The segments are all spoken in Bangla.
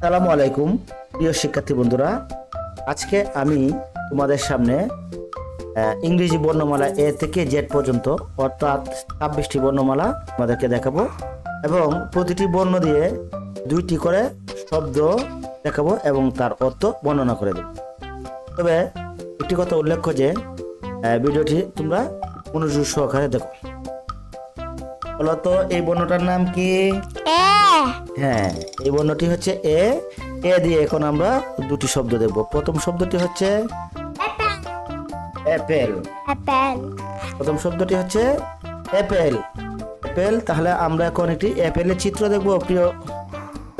সালামু আলাইকুম, প্রিয় শিক্ষার্থী বন্ধুরা। আজকে আমি তোমাদের সামনে ইংরেজি বর্ণমালা এ থেকে জেড পর্যন্ত, অর্থাৎ ছাব্বিশটি বর্ণমালা তোমাদেরকে দেখাবো এবং প্রতিটি বর্ণ দিয়ে দুইটি করে শব্দ দেখাবো এবং তার অর্থ বর্ণনা করে দেবো। তবে একটি কথা উল্লেখ্য যে ভিডিওটি তোমরা মনোযোগ সহকারে দেখো। বলতো এই বর্ণটার নাম কি? হ্যাঁ এই বর্ণটি হচ্ছে এ এ দিয়ে এখন আমরা দুটি শব্দ দেখব। প্রথম শব্দটি হচ্ছে অ্যাপেল। অ্যাপেল। প্রথম শব্দটি হচ্ছে অ্যাপেল। অ্যাপেল তাহলে আমরা এখন একটি অ্যাপেলের চিত্র দেখব। প্রিয়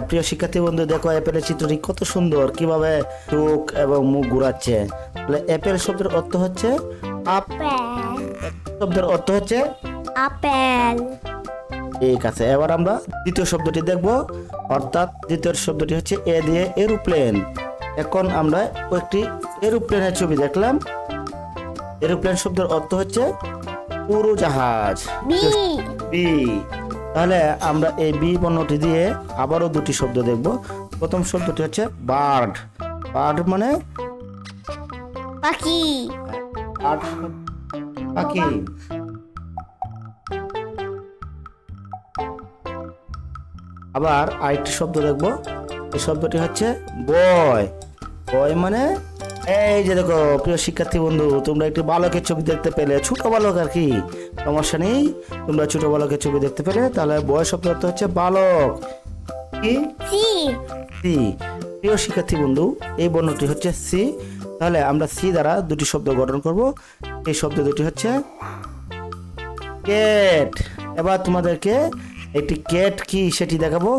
প্রিয় শিক্ষার্থী বন্ধু দেখো অ্যাপেলের চিত্রটি কত সুন্দর কীভাবে চোখ এবং মুখ ঘুরাচ্ছে। তাহলে অ্যাপেল শব্দের অর্থ হচ্ছে আপ আপেল। শব্দের অর্থ হচ্ছে আপেল। ঠিক আছে। এবার আমরা দ্বিতীয় শব্দটি দেখব। অর্থাৎ দ্বিতীয় শব্দটি হচ্ছে এ দিয়ে এরোপ্লেন। এখন আমরা একটি এরোপ্লেনের ছবি দেখলাম। এরোপ্লেন শব্দের অর্থ হচ্ছে উড়োজাহাজ। বি। বি। তাহলে আমরা এই বি বর্ণটি দিয়ে আবারও দুটি শব্দ দেখব। প্রথম শব্দটি হচ্ছে বার্ড। বার্ড মানে পাখি। পাখি। আবার আরেকটি শব্দ দেখব। এই শব্দটি হচ্ছে বয়। বয় মানে এই যে দেখো প্রিয় শিক্ষার্থী বন্ধু তোমরা একটি বালকের ছবি দেখতে পেলে। ছোট বালক আর কি। সমস্যা নেই তোমরা ছোট বালকের ছবি দেখতে পেলে। তাহলে বয় শব্দ অর্থ হচ্ছে বালক। কি? সি। সি। প্রিয় শিক্ষার্থী বন্ধু এই বর্ণটি হচ্ছে সি। তাহলে আমরা সি দ্বারা দুটি শব্দ গঠন করব। এই শব্দ দুটি হচ্ছে কেট এবার তোমাদেরকে একটি কেট কি সেটি দেখাবো?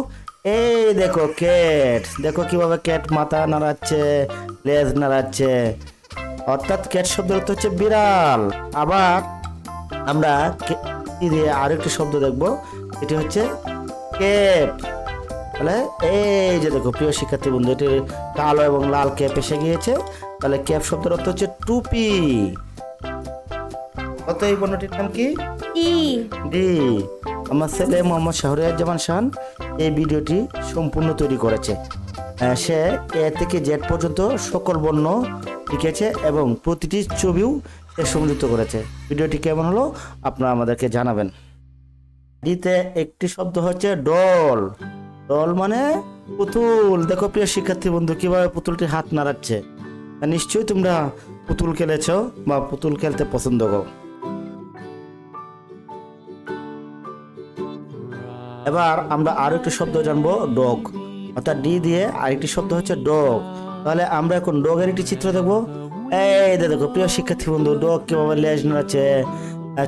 এই দেখো কেট দেখো কীভাবে ক্যাট মাথা নাড়াচ্ছে, লেজ নাড়াচ্ছে। অর্থাৎ ক্যাট শব্দের অর্থ হচ্ছে বিড়াল। আবার আমরা দিয়ে আরেকটি শব্দ দেখব, এটি হচ্ছে কেপ তাহলে এই যে দেখো, প্রিয় শিক্ষার্থী বন্ধু, এটি কালো এবং লাল ক্যাপ এসে গিয়েছে। তাহলে ক্যাপ শব্দের অর্থ হচ্ছে টুপি। কত এই বর্ণটির নাম কি? ই। ডি। আমার ছেলে মোহাম্মদ শাহরিয়াজ্জামান শান এই ভিডিওটি সম্পূর্ণ তৈরি করেছে। সে এ থেকে জেড পর্যন্ত সকল বর্ণ লিখেছে এবং প্রতিটি ছবিও সে সংযুক্ত করেছে। ভিডিওটি কেমন হলো আপনারা আমাদেরকে জানাবেন। ডিতে একটি শব্দ হচ্ছে ডল। ডল মানে পুতুল। দেখো প্রিয় শিক্ষার্থী বন্ধু কীভাবে পুতুলটি হাত নাড়াচ্ছে। নিশ্চয়ই তোমরা পুতুল খেলেছ বা পুতুল খেলতে পছন্দ করো। এবার আমরা আরও একটি শব্দ জানব ডগ। অর্থাৎ ডি দিয়ে আরেকটি শব্দ হচ্ছে ডগ। তাহলে আমরা এখন ডগের একটি চিত্র দেখব। এই দেখো প্রিয় শিক্ষার্থী বন্ধু ডগ কীভাবে লেজ নাড়াচ্ছে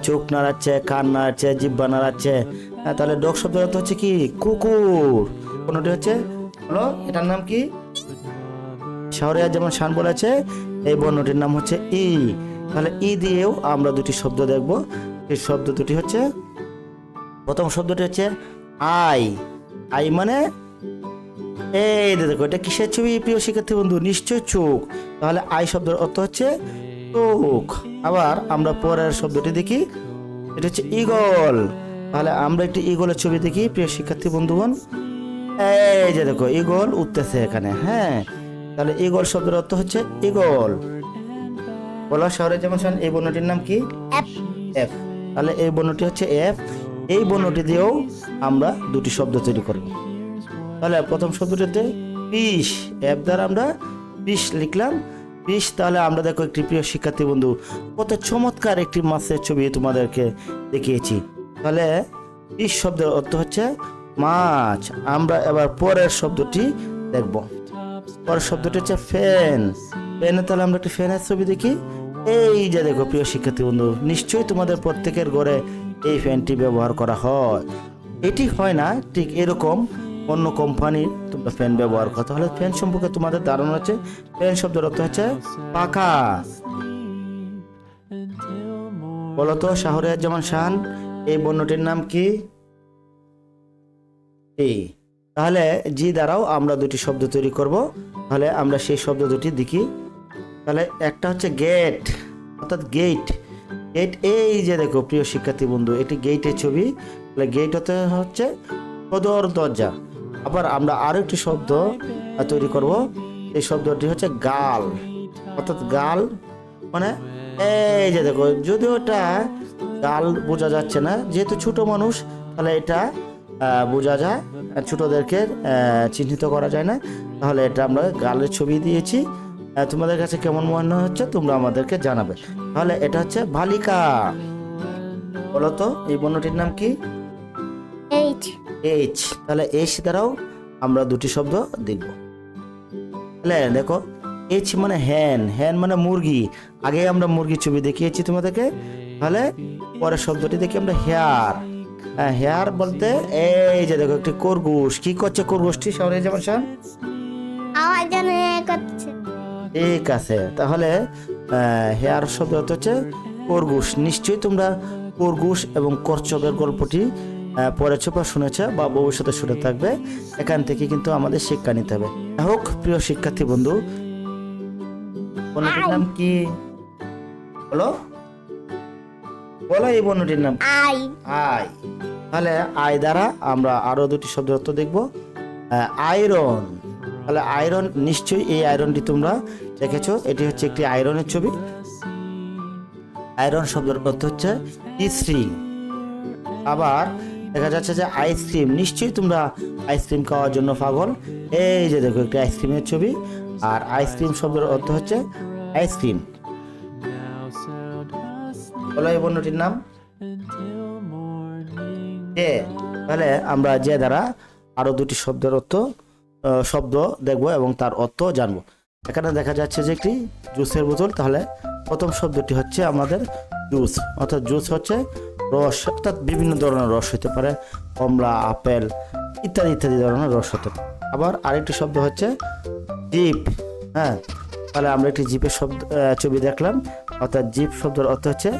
চোখ নাড়াচ্ছে কান নাড়াচ্ছে জিব্বা নাড়াচ্ছে? আহ, তাহলে ডগ অর্থ হচ্ছে কি? কুকুর। কোনটি হচ্ছে হলো এটার নাম কি? শহরে যেমন শান বলেছে এই বর্ণটির নাম হচ্ছে ই। তাহলে ই দিয়েও আমরা দুটি শব্দ দেখব। এই শব্দ দুটি হচ্ছে প্রথম শব্দটি হচ্ছে আই আই মানে? এই দেখো এটা কিসের ছবি? প্রিয় শিক্ষার্থী বন্ধু নিশ্চয় চোখ। তাহলে আই শব্দের অর্থ হচ্ছে চোখ। আবার আমরা পরের শব্দটি দেখি এটা হচ্ছে ইগল তাহলে আমরা একটি ইগলের ছবি দেখি প্রিয় শিক্ষার্থী বন্ধুগণ। এই যে দেখো ইগল উঠতেছে এখানে হ্যাঁ। তাহলে ইগল শব্দের অর্থ হচ্ছে ইগল বলা শহরে যেমন এই বন্যটির নাম কি? এফ তাহলে এই বন্যটি হচ্ছে এফ এই বর্ণটি দিয়েও আমরা দুটি শব্দ তৈরি করব। তাহলে প্রথম শব্দটিতে পিস, এফ দ্বারা আমরা পিস লিখলাম। পিস, তাহলে আমরা দেখো একটি প্রিয় শিক্ষার্থী বন্ধু, কত চমৎকার একটি মাছের ছবি তোমাদেরকে দেখিয়েছি। তাহলে পিস শব্দের অর্থ হচ্ছে মাছ। আমরা এবার পরের শব্দটি দেখব। পরের শব্দটি হচ্ছে ফ্যান। ফ্যানে তাহলে আমরা একটি ফ্যানের ছবি দেখি। এই যে দেখো প্রিয় শিক্ষার্থী বন্ধু, নিশ্চয়ই তোমাদের প্রত্যেকের ঘরে এই ফ্যানটি ব্যবহার করা হয়। এটি হয় না, ঠিক এরকম অন্য কোম্পানির তোমরা ফ্যান ব্যবহার করো। তাহলে ফ্যান সম্পর্কে তোমাদের ধারণা আছে ফ্যান শব্দের অর্থ হচ্ছে পাখা। বলতো জামান শান, এই বর্ণটির নাম কি? তাহলে জি দ্বারাও আমরা দুটি শব্দ তৈরি করব। তাহলে আমরা সেই শব্দ দুটি দেখি। তাহলে একটা হচ্ছে গেট, অর্থাৎ গেট। গেট, এই যে দেখো, প্রিয় শিক্ষার্থী বন্ধু, এটি গেটের ছবি। তাহলে গেট হতে হচ্ছে সদর দরজা। আবার আমরা আরও একটি শব্দ তৈরি করব। এই শব্দটি হচ্ছে গাল। অর্থাৎ গাল মানে এই যে দেখো, যদিও এটা গাল বোঝা যাচ্ছে না, যেহেতু ছোট মানুষ, তাহলে এটা বোঝা যায়। ছোটদেরকে চিহ্নিত করা যায় না। তাহলে এটা আমরা গালের ছবি দিয়েছি। তোমাদের কাছে কেমন মনে হচ্ছে তোমরা আমাদেরকে জানাবে। তাহলে এটা হচ্ছে ভালিকা বলো তো এই বর্ণটির নাম কি? এইচ এইচ তাহলে এইচ দ্বারাও আমরা দুটি শব্দ দেখব। তাহলে দেখো এইচ মানে হ্যান হ্যান মানে মুরগি। আগে আমরা মুরগির ছবি দেখিয়েছি তোমাদেরকে। তাহলে পরের শব্দটি দেখি আমরা হেয়ার। হ্যাঁ হেয়ার বলতে এই যে দেখো একটি খরগোশ। কি করছে খরগোশটি? সামনে যেমন ঠিক আছে। তাহলে হেয়ার শব্দ হচ্ছে খরগোশ নিশ্চয়ই তোমরা খরগোশ এবং করচবের গল্পটি পড়েছ বা শুনেছ বা ভবিষ্যতে শুনে থাকবে এখান থেকে কিন্তু আমাদের শিক্ষা নিতে হবে। হোক প্রিয় শিক্ষার্থী বন্ধু বর্ণটির নাম কি? বলো। বলো এই বর্ণটির নাম আই। আই। তাহলে আই দ্বারা আমরা আরও দুটি শব্দের অর্থ দেখব। আয়রন। তাহলে আয়রন নিশ্চয়ই এই আয়রনটি তোমরা দেখেছ। এটি হচ্ছে একটি আয়রনের ছবি। আয়রন শব্দের অর্থ হচ্ছে ইস্ত্রি আবার দেখা যাচ্ছে যে আইসক্রিম নিশ্চয়ই তোমরা আইসক্রিম খাওয়ার জন্য পাগল। এই যে দেখো, একটি আইসক্রিমের ছবি। আর আইসক্রিম শব্দের অর্থ হচ্ছে আইসক্রিম বলো এই নাম। তাহলে আমরা যে দ্বারা আরও দুটি শব্দের অর্থ শব্দ দেখব এবং তার অর্থ জানব। এখানে দেখা যাচ্ছে যে একটি জুসের বোতল, তাহলে প্রথম শব্দটি হচ্ছে আমাদের জুস। অর্থাৎ জুস হচ্ছে রস, অর্থাৎ বিভিন্ন ধরনের রস হতে পারে, কমলা, আপেল ইত্যাদি ইত্যাদি ধরনের রস হতে পারে। আবার আরেকটি শব্দ হচ্ছে জিপ। হ্যাঁ তাহলে আমরা একটি জিপের শব্দ ছবি দেখলাম। অর্থাৎ জিপ শব্দের অর্থ হচ্ছে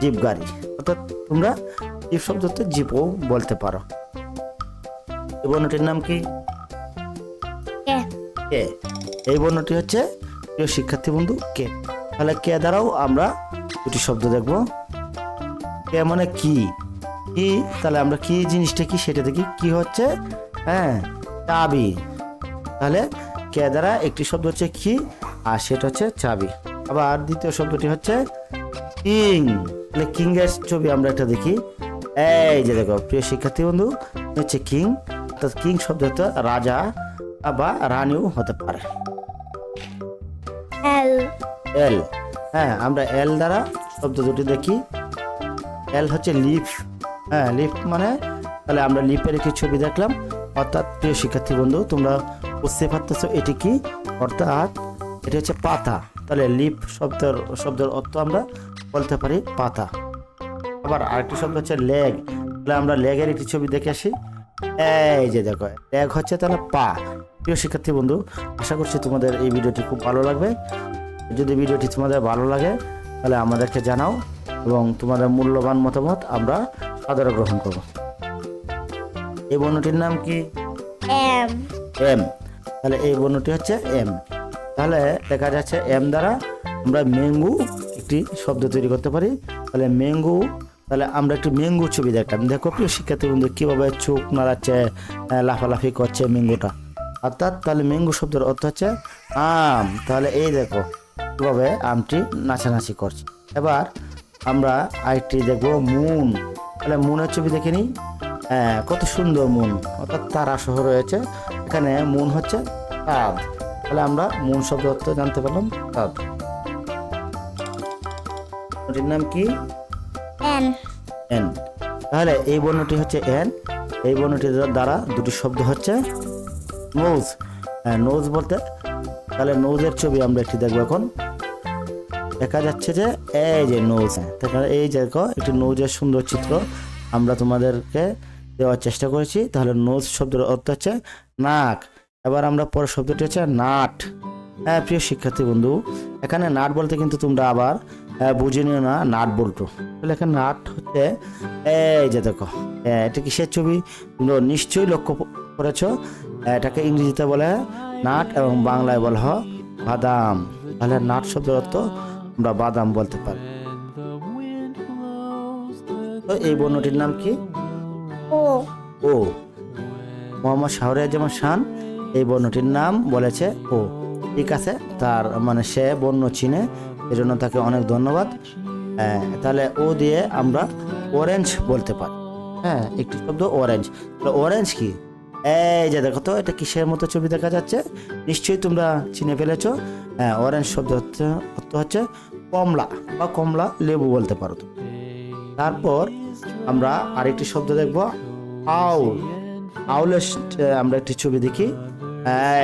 জিপ গাড়ি। অর্থাৎ তোমরা জিপ শব্দ হচ্ছে জিপও বলতে পারো। বর্ণটির নাম কি? কে? কে? এই বর্ণটি হচ্ছে প্রিয় শিক্ষার্থী বন্ধু কে। তাহলে কে দ্বারাও আমরা দুটি শব্দ দেখব। কে মানে কি? কি? তাহলে আমরা কি জিনিসটা কি সেটা দেখি। কি হচ্ছে? হ্যাঁ চাবি। তাহলে কে দ্বারা একটি শব্দ হচ্ছে কি আর সেটা হচ্ছে চাবি। আবার দ্বিতীয় শব্দটি হচ্ছে কিং। তাহলে কিং এর ছবি আমরা একটা দেখি। এই যে দেখো, প্রিয় শিক্ষার্থী বন্ধু হচ্ছে কিং। অর্থাৎ কিং শব্দ হচ্ছে রাজা। বা রানীও হতে পারে। এল। এল। হ্যাঁ আমরা এল দ্বারা শব্দ দুটি দেখি। এল হচ্ছে লিফ। হ্যাঁ লিফ মানে তাহলে আমরা লিফের একটি ছবি দেখলাম। অর্থাৎ প্রিয় শিক্ষার্থী বন্ধু তোমরা বুঝতে পারতেছো এটি কি? অর্থাৎ এটি হচ্ছে পাতা। তাহলে লিফ শব্দের শব্দের অর্থ আমরা বলতে পারি পাতা। আবার আরেকটি শব্দ হচ্ছে লেগ। তাহলে আমরা লেগের একটি ছবি দেখে আসি। এই যে দেখো লেগ হচ্ছে তাহলে পা। প্রিয় শিক্ষার্থী বন্ধু আশা করছি তোমাদের এই ভিডিওটি খুব ভালো লাগবে। যদি ভিডিওটি তোমাদের ভালো লাগে তাহলে আমাদেরকে জানাও এবং তোমাদের মূল্যবান মতামত আমরা সাদরে গ্রহণ করব। এই বর্ণটির নাম কি? এম। এম। তাহলে এই বর্ণটি হচ্ছে এম। তাহলে দেখা যাচ্ছে এম দ্বারা আমরা ম্যাঙ্গু একটি শব্দ তৈরি করতে পারি। তাহলে ম্যাঙ্গু তাহলে আমরা একটি ম্যাঙ্গু ছবি দেখলাম। দেখো প্রিয় শিক্ষার্থী বন্ধু কীভাবে চোখ নাড়াচ্ছে লাফালাফি করছে ম্যাঙ্গুটা অর্থাৎ তাহলে ম্যাঙ্গু শব্দের অর্থ হচ্ছে আম। তাহলে এই দেখো কীভাবে আমটি নাচানাচি করছে। এবার আমরা আরেকটি দেখব মুন। তাহলে মুনের ছবি দেখে নিই। হ্যাঁ কত সুন্দর মুন। অর্থাৎ তারা সহ রয়েছে। এখানে মুন হচ্ছে চাঁদ তাহলে আমরা মুন শব্দ অর্থ জানতে পারলাম চাঁদ ওটির নাম কি? এন। এন। তাহলে এই বর্ণটি হচ্ছে এন। এই বর্ণটির দ্বারা দুটি শব্দ হচ্ছে নোজ হ্যাঁ নোজ বলতে তাহলে নোজের ছবি আমরা একটি দেখব এখন। দেখা যাচ্ছে যে এই যে নোজ তাহলে এই দেখো একটি নোজের সুন্দর চিত্র আমরা তোমাদেরকে দেওয়ার চেষ্টা করেছি। তাহলে নোজ শব্দের অর্থ হচ্ছে নাক। এবার আমরা পরের শব্দটি হচ্ছে নাট। হ্যাঁ প্রিয় শিক্ষার্থী বন্ধু এখানে নাট বলতে কিন্তু তোমরা আবার আহ, বুঝে নিও না নাট বল্টু তাহলে এখানে নাট হচ্ছে এই যে দেখো হ্যাঁ, এটা কিসের ছবি? তোমরা নিশ্চয়ই লক্ষ্য করেছ এটাকে ইংরেজিতে বলে নাট এবং বাংলায় বলা হয় বাদাম। তাহলে নাট শব্দের অর্থ আমরা বাদাম বলতে পারি। তো এই বর্ণটির নাম কি? ও। ও। মোহাম্মদ শাহরিয়ার যেমন শান এই বর্ণটির নাম বলেছে ও। ঠিক আছে তার মানে সে বর্ণ চিনে এজন্য তাকে অনেক ধন্যবাদ। হ্যাঁ, তাহলে ও দিয়ে আমরা অরেঞ্জ বলতে পারি। হ্যাঁ একটি শব্দ অরেঞ্জ অরেঞ্জ কি? এই যে দেখো তো, এটা কিসের মতো ছবি দেখা যাচ্ছে? নিশ্চয়ই তোমরা চিনে ফেলেছো। হ্যাঁ অরেঞ্জ শব্দ হচ্ছে, অর্থ হচ্ছে কমলা বা কমলা লেবু বলতে পারো তো তারপর আমরা আরেকটি শব্দ দেখব, আউল। আউলের আমরা একটি ছবি দেখি।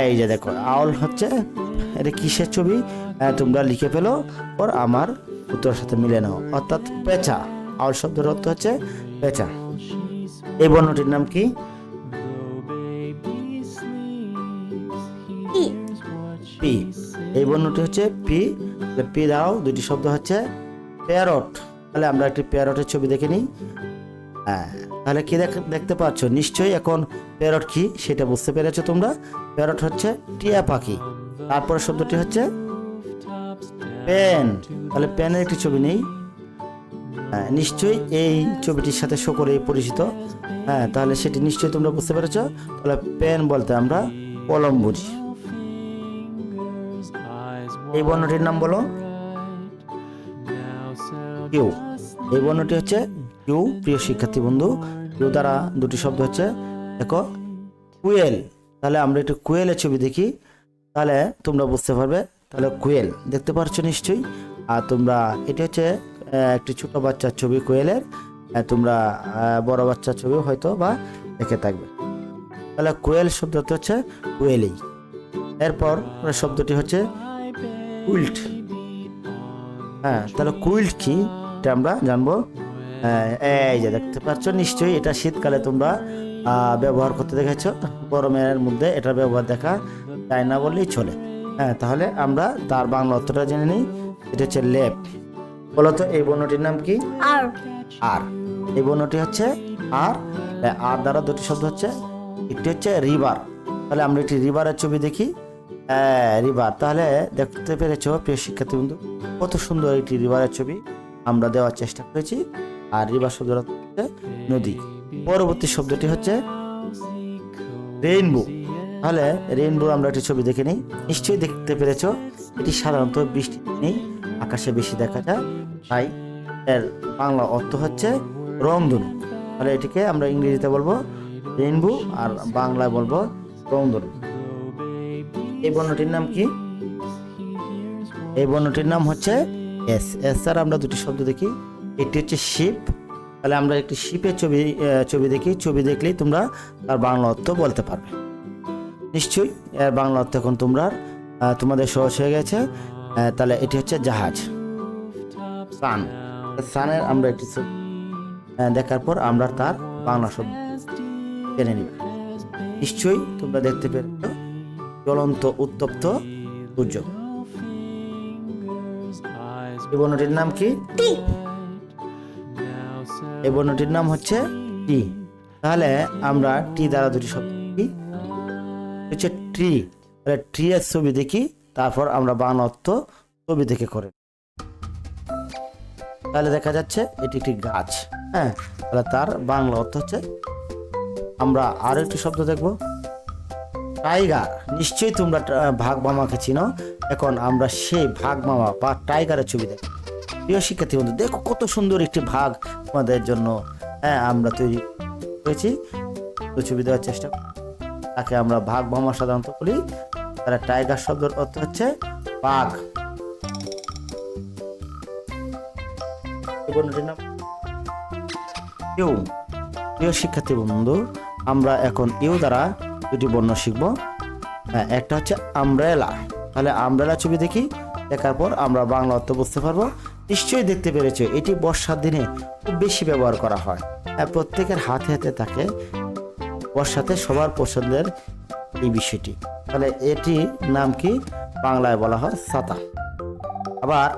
এই যে দেখো, আউল হচ্ছে, এটা কিসের ছবি? তোমরা লিখে ফেলো, ওর আমার উত্তরের সাথে মিলে নাও। অর্থাৎ পেঁচা। আউল শব্দের অর্থ হচ্ছে পেঁচা। এই বর্ণটির নাম কি? পি এই বর্ণটি হচ্ছে পি পি দাও দুটি শব্দ হচ্ছে প্যারট তাহলে আমরা একটি প্যারটের ছবি দেখে নিই। হ্যাঁ তাহলে কি দেখ- দেখতে পাচ্ছ? নিশ্চয়ই এখন প্যারট কি? সেটা বুঝতে পেরেছ তোমরা? প্যারট হচ্ছে টিয়া পাখি। তারপরে শব্দটি হচ্ছে পেন তাহলে পেনের একটি ছবি নেই। হ্যাঁ, নিশ্চয়ই এই ছবিটির সাথে সকলেই পরিচিত। হ্যাঁ তাহলে সেটি নিশ্চয়ই তোমরা বুঝতে পেরেছ। তাহলে পেন বলতে আমরা কলম বুঝি। এই বর্ণটির নাম বলো। কিউ। এই বর্ণটি হচ্ছে কিউ, প্রিয় শিক্ষার্থী বন্ধু। কিউ দ্বারা দুটি শব্দ হচ্ছে। দেখো, কুয়েল। তাহলে আমরা একটু কুয়েলের ছবি দেখি। তাহলে তোমরা বুঝতে পারবে। তাহলে কুয়েল, দেখতে পারছ নিশ্চয়ই। আর তোমরা, এটি হচ্ছে একটি ছোট বাচ্চার ছবি কোয়েলের। তোমরা বড় বাচ্চার ছবি হয়তো বা দেখে থাকবে। তাহলে কোয়েল শব্দটি হচ্ছে কোয়েলেই এরপর শব্দটি হচ্ছে কুইল্ট। হ্যাঁ তাহলে কুইল্ট কি? এটা আমরা জানব। হ্যাঁ, এই যে দেখতে পাচ্ছ নিশ্চয়ই এটা শীতকালে তোমরা ব্যবহার করতে দেখেছ। গরমের মধ্যে এটা ব্যবহার দেখা যায় না বললেই চলে। হ্যাঁ তাহলে আমরা তার বাংলা অর্থটা জেনে নিই। এটা হচ্ছে লেপ। বলতো এই বর্ণটির নাম কি? আর। আর। এই বর্ণটি হচ্ছে আর। আর দ্বারা দুটি শব্দ হচ্ছে। একটি হচ্ছে রিভার। তাহলে আমরা একটি রিভারের ছবি দেখি। রিভার। তাহলে দেখতে পেরেছ, প্রিয় শিক্ষার্থী বন্ধু কত সুন্দর একটি রিভারের ছবি আমরা দেওয়ার চেষ্টা করেছি। আর রিভার শব্দটা নদী। পরবর্তী শব্দটি হচ্ছে রেইনবো। তাহলে রেইনবো আমরা একটি ছবি দেখে নিই। নিশ্চয়ই দেখতে পেরেছ, এটি সাধারণত বৃষ্টি নেই, আকাশে বেশি দেখা যায়। তাই এর বাংলা অর্থ হচ্ছে রংধনু। তাহলে এটিকে আমরা ইংরেজিতে বলব রেইনবো, আর বাংলায় বলব রংধনু। এই বর্ণটির নাম কি? এই বর্ণটির নাম হচ্ছে এস। এস স্যার, আমরা দুটি শব্দ দেখি। একটি হচ্ছে শিপ। তাহলে আমরা একটি শিপের ছবি ছবি দেখি। ছবি দেখলেই তোমরা তার বাংলা অর্থ বলতে পারবে। নিশ্চয়ই এর বাংলা অর্থ এখন তোমরা তোমাদের সহজ হয়ে গেছে। তাহলে এটি হচ্ছে জাহাজ। সান। সানের আমরা একটি দেখার পর আমরা তার বাংলা শব্দ জেনে নিব। নিশ্চয়ই তোমরা দেখতে পেরেছ জ্বলন্ত, উত্তপ্ত সূর্য এই বর্ণটির নাম কি? এই বর্ণটির নাম হচ্ছে টি। তাহলে আমরা টি দ্বারা দুটি শব্দ হচ্ছে ট্রি তাহলে ট্রি এর ছবি দেখি, তারপর আমরা বাংলা অর্থ ছবি দেখে করে তাহলে দেখা যাচ্ছে এটি একটি গাছ। হ্যাঁ তাহলে তার বাংলা অর্থ হচ্ছে, আমরা আরও একটি শব্দ দেখব। টাইগার, নিশ্চয়ই তোমরা ভাগ মামাকে চিনো। এখন আমরা সেই ভাগ মামা বা টাইগারের ছবি দেখব। প্রিয় শিক্ষার্থী বন্ধু, দেখো কত সুন্দর একটি ভাগ তোমাদের জন্য হ্যাঁ আমরা তৈরি করেছি। ছবি দেওয়ার চেষ্টা। তাকে আমরা ভাগ মামা সাধারণত বলি। তারা টাইগার শব্দের অর্থ হচ্ছে বাঘ। প্রিয় শিক্ষার্থী বন্ধু, আমরা এখন ইউ দ্বারা দুটি বর্ণ শিখব। হ্যাঁ, একটা হচ্ছে আমব্রেলা। তাহলে আমব্রেলা ছবি দেখি দেখার পর আমরা বাংলা অর্থ বুঝতে পারব। নিশ্চয়ই দেখতে পেরেছ এটি বর্ষার দিনে খুব বেশি ব্যবহার করা হয়। হ্যাঁ, প্রত্যেকের হাতে হাতে থাকে বর্ষাতে সবার পছন্দের এই বিষয়টি। তাহলে এটি নাম কি? বাংলায় বলা হয় সাতা। আবার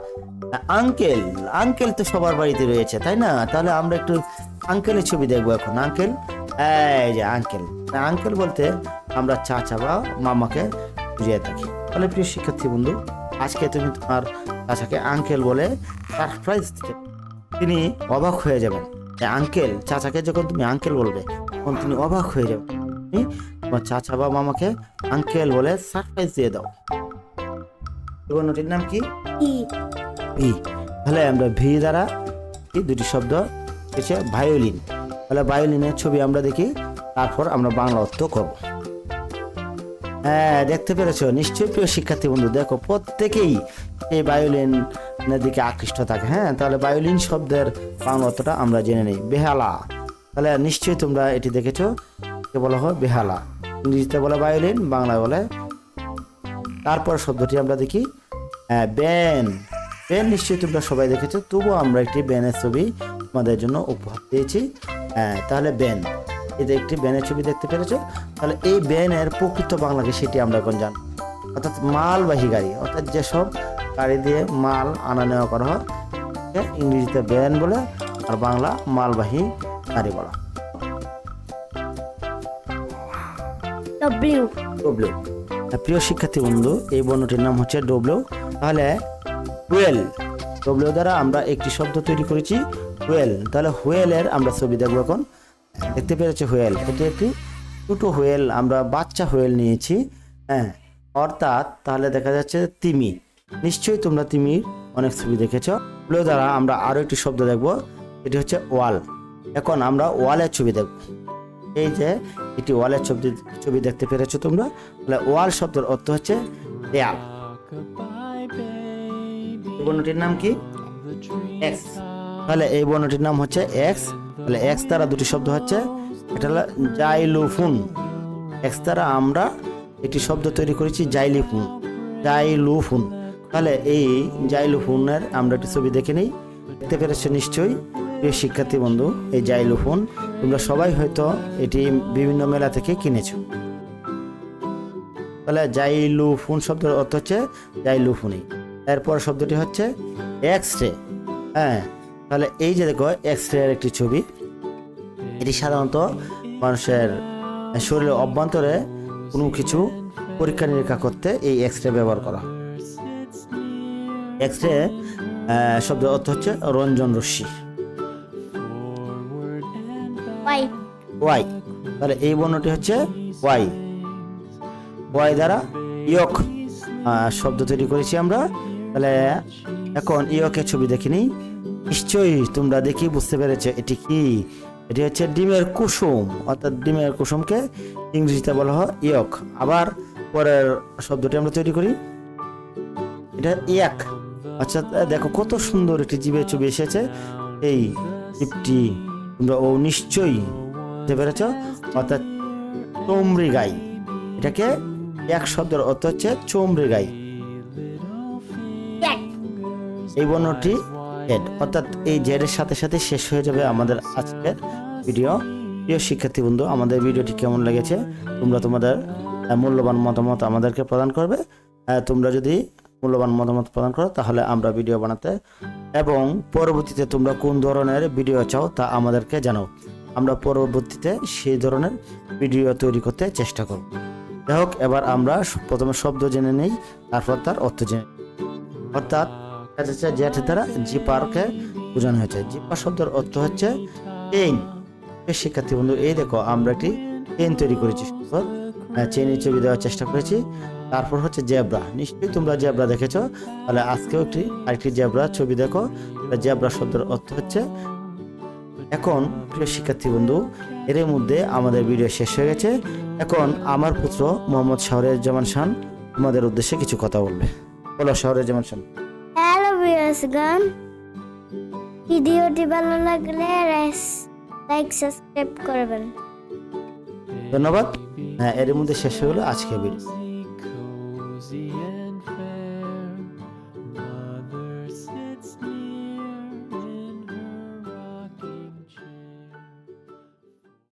আঙ্কেল আঙ্কেল তো সবার বাড়িতে রয়েছে তাই না? তাহলে আমরা একটু আঙ্কেলের ছবি দেখব এখন। আঙ্কেল এই যে আঙ্কেল। আঙ্কেল বলতে আমরা চাচা বা মামাকে বুঝিয়ে থাকি। তাহলে প্রিয় শিক্ষার্থী বন্ধু আজকে তুমি তোমার চাচাকে আঙ্কেল বলে সারপ্রাইজ দিতে তিনি অবাক হয়ে যাবেন। আঙ্কেল চাচাকে যখন তুমি আঙ্কেল বলবে তখন তিনি অবাক হয়ে যাবেন। তুমি তোমার চাচা বা মামাকে আঙ্কেল বলে সারপ্রাইজ দিয়ে দাও। বর্ণটির নাম কি? ভি তাহলে আমরা ভি দ্বারা এই দুটি শব্দ হচ্ছে ভায়োলিন তাহলে ভায়োলিনের ছবি আমরা দেখি। তারপর আমরা বাংলা অর্থ করব। হ্যাঁ দেখতে পেরেছ? নিশ্চয়ই প্রিয় শিক্ষার্থী বন্ধু দেখো প্রত্যেকেই এই ভায়োলিনের দিকে আকৃষ্ট থাকে। হ্যাঁ তাহলে বায়োলিন শব্দের বাংলা অর্থটা আমরা জেনে নিই। বেহালা। তাহলে নিশ্চয়ই তোমরা এটি দেখেছ একে বলা হয় বেহালা। ইংরেজিতে বলে বায়োলিন বাংলায় বলে তারপর শব্দটি আমরা দেখি হ্যাঁ, ব্যান ব্যান নিশ্চয়ই তোমরা সবাই দেখেছ তবুও আমরা একটি ব্যানের ছবি তোমাদের জন্য উপহার দিয়েছি। হ্যাঁ তাহলে ব্যান এতে একটি ব্যানের ছবি দেখতে পেরেছ? তাহলে এই ব্যানের প্রকৃত বাংলাকে সেটি আমরা এখন জান অর্থাৎ মালবাহী গাড়ি অর্থাৎ যেসব গাড়ি দিয়ে মাল আনা নেওয়া করা হয় ইংরেজিতে ব্যান বলে আর বাংলা মালবাহী গাড়ি বলা ডব্লিউ ডব্লিউ প্রিয় শিক্ষার্থী বন্ধু এই বর্ণটির নাম হচ্ছে ডব্লিউ তাহলে হুয়েল ডব্লিউ দ্বারা আমরা একটি শব্দ তৈরি করেছি হুয়েল তাহলে হুয়েলের আমরা ছবি দেখব এখন। দেখতে পেরেছি হুয়েল। এটি একটি ছোটো হুয়েল, আমরা বাচ্চা হুয়েল নিয়েছি। হ্যাঁ অর্থাৎ তাহলে দেখা যাচ্ছে তিমি। নিশ্চয়ই তোমরা তিমির অনেক ছবি দেখেছ। ডব্লিউ দ্বারা আমরা আরও একটি শব্দ দেখব এটি হচ্ছে ওয়াল। এখন আমরা ওয়ালের ছবি দেখব এই যে একটি ওয়ালের ছবি ছবি দেখতে পেরেছ তোমরা? তাহলে ওয়াল শব্দের অর্থ হচ্ছে দেয়াল বর্ণটির নাম কি? এক্স। তাহলে এই বর্ণটির নাম হচ্ছে এক্স। তাহলে এক্স দ্বারা দুটি শব্দ হচ্ছে, এটা হলো জাইলুফুন। এক্স দ্বারা আমরা একটি শব্দ তৈরি করেছি, জাইলিফুন, জাইলুফুন। তাহলে এই জাইলুফুনের আমরা একটি ছবি দেখে নিই, দেখতে পেরেছ নিশ্চয়ই। প্রিয় শিক্ষার্থী বন্ধু, এই জাইলুফোন তোমরা সবাই হয়তো এটি বিভিন্ন মেলা থেকে কিনেছো। তাহলে জাইলুফোন শব্দের অর্থ হচ্ছে জাইলুফোনি। এরপর শব্দটি হচ্ছে এক্স রে হ্যাঁ তাহলে এই যে দেখো এক্স রে একটি ছবি। এটি সাধারণত মানুষের শরীরের অভ্যন্তরে কোনো কিছু পরীক্ষা নিরীক্ষা করতে এই এক্স রে ব্যবহার করা এক্স রে শব্দের অর্থ হচ্ছে রঞ্জন রশ্মি। ওয়াই ওয়াই তাহলে এই বর্ণটি হচ্ছে ওয়াই ওয়াই দ্বারা ইয়ক শব্দ তৈরি করেছি আমরা। তাহলে এখন ইয়কের ছবি দেখিনি নিশ্চয়ই তোমরা দেখি বুঝতে পেরেছ এটি কি। এটি হচ্ছে ডিমের কুসুম অর্থাৎ ডিমের কুসুমকে ইংরেজিতে বলা হয় ইয়ক। আবার পরের শব্দটি আমরা তৈরি করি। এটা ইয়াক। আচ্ছা দেখো কত সুন্দর একটি জীবের ছবি এসেছে। এই জীবটি তোমরা ও নিশ্চয়ই বুঝতে পেরেছ অর্থাৎ চমড়ি গাই এটাকে এক শব্দের অর্থ হচ্ছে চমড়ি গাই এই বর্ণটি জেড অর্থাৎ এই জেডের সাথে সাথে শেষ হয়ে যাবে আমাদের আজকের ভিডিও প্রিয় শিক্ষার্থী বন্ধু, আমাদের ভিডিওটি কেমন লেগেছে? তোমরা তোমাদের মূল্যবান মতামত আমাদেরকে প্রদান করবে। তোমরা যদি মূল্যবান মতামত প্রদান করো, তাহলে আমরা ভিডিও বানাতে এবং পরবর্তীতে তোমরা কোন ধরনের ভিডিও চাও তা আমাদেরকে জানাও। আমরা পরবর্তীতে সেই ধরনের ভিডিও তৈরি করতে চেষ্টা করব। যাই হোক, এবার আমরা প্রথমে শব্দ জেনে নেই, তারপর তার অর্থ জেনে অর্থাৎ এটা হচ্ছে জেট দ্বারা জিপারকে বোঝানো হয়েছে। জিপার শব্দের অর্থ হচ্ছে চেইন। শিক্ষার্থী বন্ধু, এই দেখো, আমরা একটি চেইন তৈরি করেছি। সুন্দর। চেইনের ছবি দেওয়ার চেষ্টা করেছি। তারপর হচ্ছে জেব্রা। নিশ্চয়ই তোমরা জেব্রা দেখেছ। তাহলে আজকেও একটি, আরেকটি জেব্রা ছবি দেখো। জেব্রা শব্দের অর্থ হচ্ছে এখন, প্রিয় শিক্ষার্থী বন্ধু, এর মধ্যে আমাদের ভিডিও শেষ হয়ে গেছে। এখন আমার পুত্র মোহাম্মদ শাহরের জামান খান তোমাদের উদ্দেশ্যে কিছু কথা বলবে। বলো শাহরের জামান খান ভিউয়ার্সগণ ভিডিওটি ভালো লাগলে লাইক সাবস্ক্রাইব করবেন। ধন্যবাদ। হ্যাঁ এর মধ্যে শেষ হয়ে গেলো আজকে ভিডিও